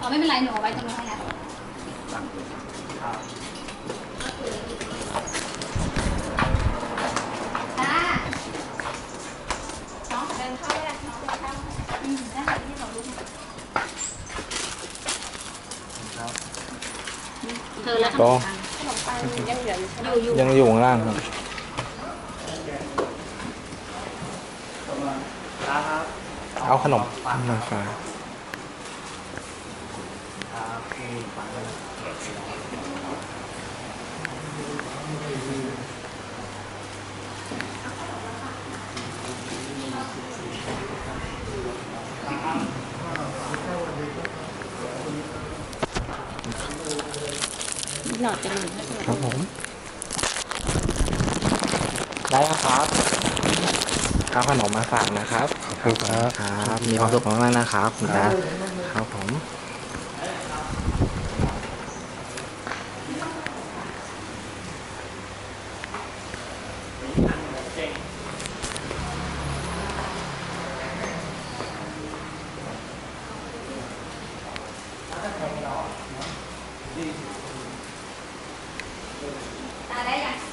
อ๋อไม่เป็นไรหนูเอาไว้ตรงนู้นนะครับจ้าน้องเดินเข้าได้น้องเดินเข้าอืมได้ที่เรารู้ครับเธอแล้วก็ขนมปังยังเหลืออยู่ยังอยู่ข้างล่างครับครับ เอาขนมปังมาฝากครับคือปังเลยหนอดจะหนึ่งครับผม ได้แล้วครับ ข้าวขนมมาฝากนะครับ ขอบคุณครับ ครับ มีความสุขมากๆนะครับคุณตาครับผมตาได้ยัง